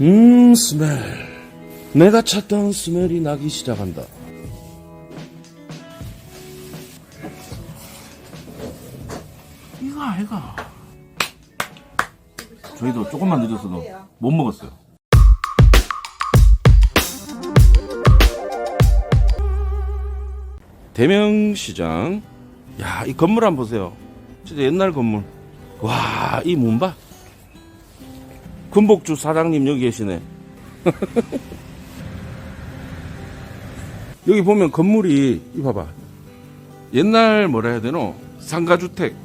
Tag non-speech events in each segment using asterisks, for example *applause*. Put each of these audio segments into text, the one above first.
음, 스멜. 내가 찾던 스멜이 나기 시작한다. 이거 아이가. 저희도 조금만 늦었어도 못 먹었어요. 대명시장. 야, 이 건물 한번 보세요. 진짜 옛날 건물. 와, 이 문봐. 금복주 사장님 여기 계시네. *laughs* 여기 보면 건물이, 이 봐봐. 옛날 뭐라 해야 되노? 상가주택.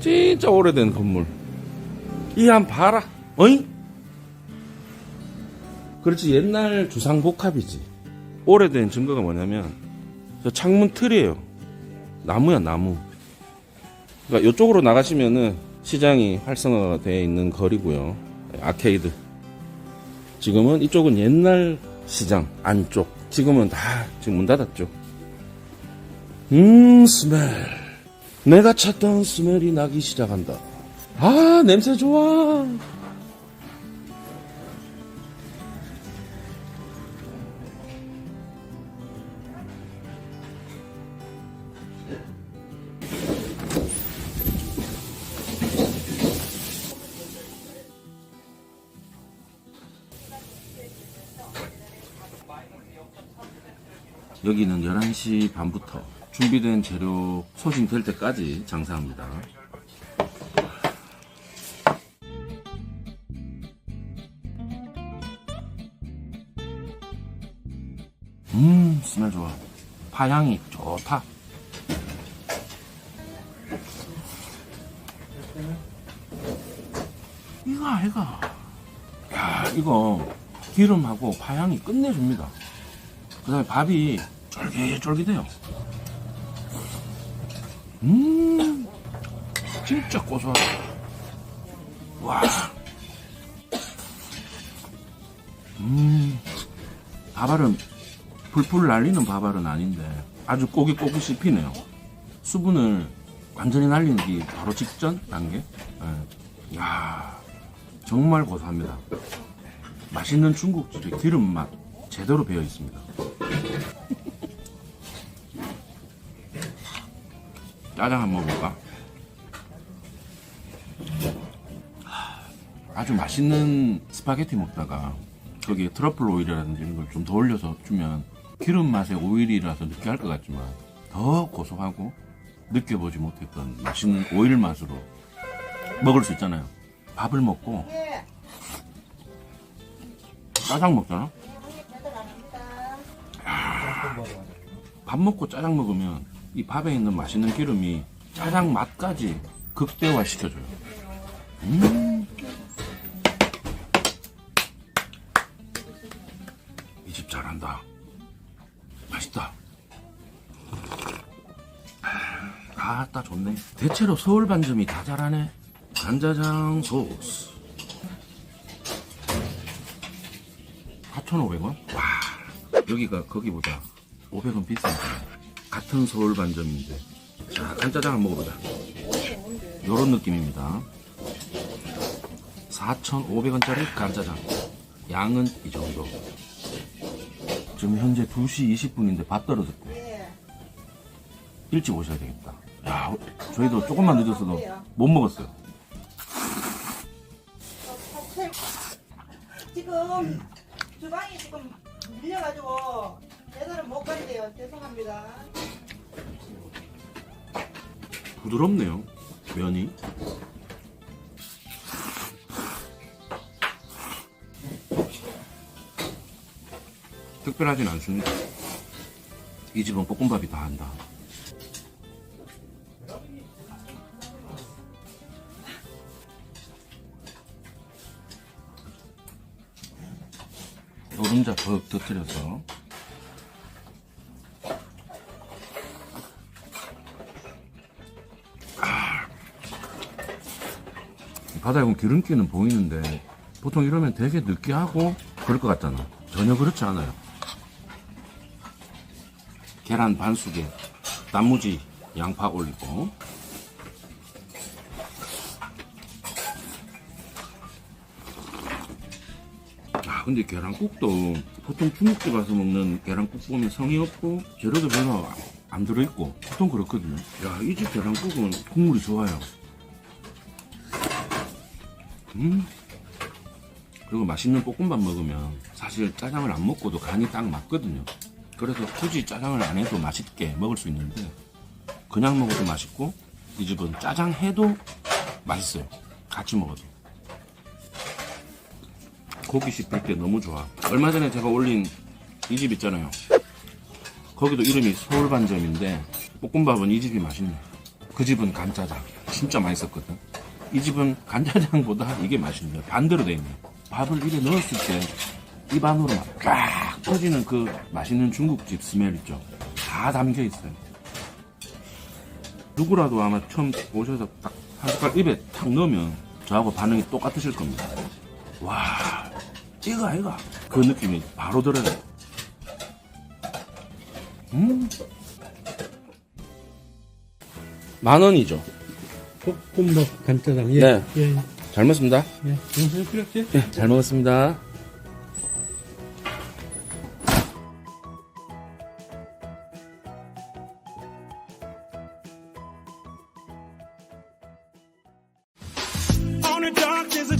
진짜 오래된 건물. 이 한 봐라. 어이? 그렇지, 옛날 주상복합이지. 오래된 증거가 뭐냐면, 저 창문 틀이에요. 나무야, 나무. 그러니까 이쪽으로 나가시면은 시장이 활성화가 되어 있는 거리고요. 아케이드. 지금은 이쪽은 옛날 시장 안쪽. 지금은 다 지금 문 닫았죠. 음, 스멜. 내가 찾던 스멜이 나기 시작한다. 아, 냄새 좋아. 여기는 11시 반부터 준비된 재료 소진될 때까지 장사합니다. 음, 스멜 좋아. 파향이 좋다. 이거 아이가. 야, 이거 기름하고 파향이 끝내줍니다. 그 다음에 밥이 쫄깃쫄깃해요. 음, 진짜 고소하다. 와. 음, 밥알은 풀풀 날리는 밥알은 아닌데 아주 꼬깃꼬깃 씹히네요. 수분을 완전히 날리는 게 바로 직전 단계. 예. 야 정말 고소합니다. 맛있는 중국집의 기름 맛 제대로 배어 있습니다. 짜장 한번 먹어볼까? 아주 맛있는 스파게티 먹다가 거기에 트러플 오일이라든지 이런 걸 좀 더 올려서 주면 기름 맛의 오일이라서 느끼할 것 같지만 더 고소하고 느껴보지 못했던 맛있는 오일 맛으로 먹을 수 있잖아요. 밥을 먹고 짜장 먹잖아? 밥 먹고 짜장 먹으면 이 밥에 있는 맛있는 기름이 짜장 맛까지 극대화 시켜줘요. 음. 이 집 잘한다. 맛있다. 아 따 좋네. 대체로 서울 반점이 다 잘하네. 간짜장 소스. 4,500원? 와, 여기가 거기보다 500원 비싸네. 같은 서울 반점인데. 자, 간짜장 한번 먹어보자. 요런 느낌입니다. 4,500원짜리 간짜장. 양은 이 정도. 지금 현재 2시 20분인데 밥 떨어졌대. 일찍 오셔야 되겠다. 야, 저희도 조금만 늦었어도 못 먹었어요. 지금 주방이 지금 밀려가지고 제대로 못 간대요. 죄송합니다. 부드럽네요. 면이. 특별하진 않습니다. 이 집은 볶음밥이 다 한다. 노른자 벅 터뜨려서 바다에 보면 기름기는 보이는데 보통 이러면 되게 느끼하고 그럴 것 같잖아. 전혀 그렇지 않아요. 계란 반숙에 단무지 양파 올리고 아 근데 계란국도 보통 중국집 가서 먹는 계란국 보면 성의 없고 재료도 별로 안 들어있고 보통 그렇거든요 야 이 집 계란국은 국물이 좋아요 음 그리고 맛있는 볶음밥 먹으면 사실 짜장을 안 먹고도 간이 딱 맞거든요 그래서 굳이 짜장을 안 해도 맛있게 먹을 수 있는데 그냥 먹어도 맛있고 이 집은 짜장 해도 맛있어요 같이 먹어도 고기 씹힐 때 너무 좋아. 얼마 전에 제가 올린 이 집 있잖아요. 거기도 이름이 서울반점인데 볶음밥은 이 집이 맛있네. 그 집은 간짜장. 진짜 맛있었거든. 이 집은 간짜장보다 이게 맛있네. 반대로 돼 있네. 밥을 입에 넣었을 때 입 안으로 막쫙 퍼지는 그 맛있는 중국집 스멜 있죠. 다 담겨 있어요. 누구라도 아마 처음 오셔서 딱 한 숟갈 입에 탁 넣으면 저하고 반응이 똑같으실 겁니다. 와, 이거 이거 그 느낌이 바로 들어요. 음, 만 원이죠. 볶음밥 간짜장 예. 네. 예. 잘 먹습니다. 예. 영수증 필요 없지? 네, 잘 먹었습니다. On the dark, there's a